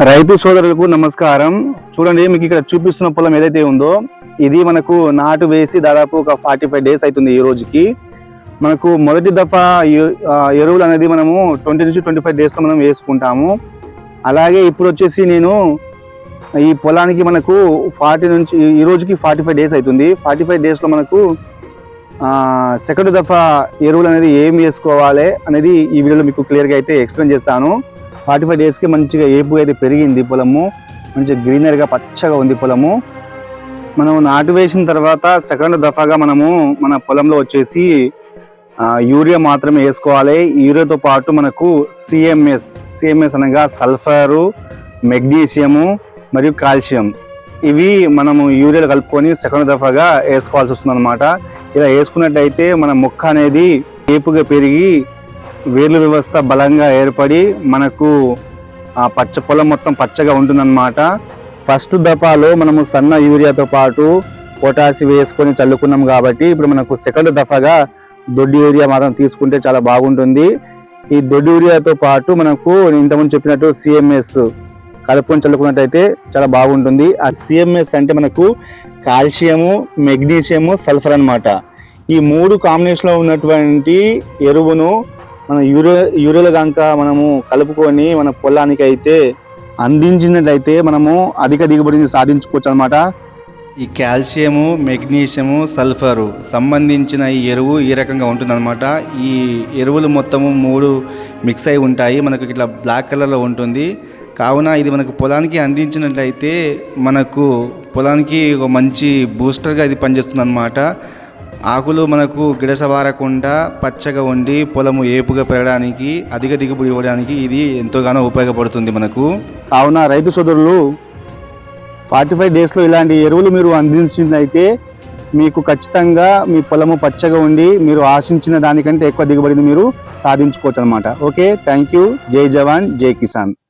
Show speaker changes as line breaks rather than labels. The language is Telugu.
రైతు సోదరులకు నమస్కారం. చూడండి మీకు ఇక్కడ చూపిస్తున్న పొలం ఏదైతే ఉందో ఇది మనకు నాటు వేసి దాదాపు ఒక ఫార్టీ ఫైవ్ డేస్ అవుతుంది ఈ రోజుకి. మనకు మొదటి దఫా ఎరువులు అనేది మనము ట్వంటీ నుంచి ట్వంటీ ఫైవ్ డేస్లో మనం వేసుకుంటాము. అలాగే ఇప్పుడు వచ్చేసి నేను ఈ పొలానికి మనకు ఫార్టీ నుంచి ఈ- ఈ రోజుకి ఫార్టీ ఫైవ్ డేస్ అవుతుంది. ఫార్టీ ఫైవ్ డేస్లో మనకు సెకండ్ దఫా ఎరువులు అనేది ఏం వేసుకోవాలి అనేది ఈ వీడియోలో మీకు క్లియర్గా అయితే ఎక్స్ప్లెయిన్ చేస్తాను. ఫార్టీ ఫైవ్ డేస్కి మంచిగా ఏపు అయితే పెరిగింది పొలము మంచిగా గ్రీనరీగా పచ్చగా ఉంది పొలము. మనం నాటు వేసిన తర్వాత సెకండ్ దఫాగా మనము మన పొలంలో వచ్చేసి యూరియా మాత్రమే వేసుకోవాలి. యూరియాతో పాటు మనకు సిఎంఎస్ సిఎంఎస్ అనగా సల్ఫరు మెగ్నీషియము మరియు కాల్షియం. ఇవి మనము యూరియాలు కలుపుకొని సెకండ్ దఫాగా వేసుకోవాల్సి వస్తుంది అనమాట ఇలా వేసుకున్నట్టయితే మన మొక్క అనేది ఏపుగా పెరిగి వేర్ల వ్యవస్థ బలంగా ఏర్పడి మనకు ఆ పచ్చ పొలం మొత్తం పచ్చగా ఉంటుందన్నమాట. ఫస్ట్ దఫాలో మనము సన్న యూరియాతో పాటు పొటాసి వేసుకొని చల్లుకున్నాం కాబట్టి ఇప్పుడు మనకు సెకండ్ దఫాగా దొడ్డి యూరియా మాత్రం తీసుకుంటే చాలా బాగుంటుంది. ఈ దొడ్డి యూరియాతో పాటు మనకు ఇంతకుముందు చెప్పినట్టు సిఎంఎస్ కలుపుకొని చల్లుకున్నట్టయితే చాలా బాగుంటుంది. ఆ సిఎంఎస్ అంటే మనకు కాల్షియము మెగ్నీషియము సల్ఫర్ అన్నమాట. ఈ మూడు కాంబినేషన్లో ఉన్నటువంటి ఎరువును మన యూరియా యూరియాలో కనుక మనము కలుపుకొని మన పొలానికి అయితే అందించినట్లయితే మనము అధిక దిగుబడిని సాధించుకోవచ్చు అనమాట
ఈ కాల్షియము మెగ్నీషియము సల్ఫరు సంబంధించిన ఈ ఎరువు ఈ రకంగా ఉంటుందన్నమాట. ఈ ఎరువులు మొత్తము మూడు మిక్స్ అయి ఉంటాయి. మనకు ఇట్లా బ్లాక్ కలర్లో ఉంటుంది. కావున ఇది మనకు పొలానికి అందించినట్లయితే మనకు పొలానికి ఒక మంచి బూస్టర్గా ఇది పనిచేస్తుంది అనమాట ఆకులు మనకు గిడసబారకుండా పచ్చగా ఉండి పొలము ఏపుగా పెరగడానికి అధిక దిగుబడి ఇవ్వడానికి ఇది ఎంతోగానో ఉపయోగపడుతుంది మనకు.
కావున రైతు సోదరులు ఫార్టీ ఫైవ్ డేస్లో ఇలాంటి ఎరువులు మీరు అందించినైతే మీకు ఖచ్చితంగా మీ పొలము పచ్చగా ఉండి మీరు ఆశించిన దానికంటే ఎక్కువ దిగుబడిని మీరు సాధించుకోవచ్చు అనమాట ఓకే థ్యాంక్ యూ. జై జవాన్ జై కిసాన్.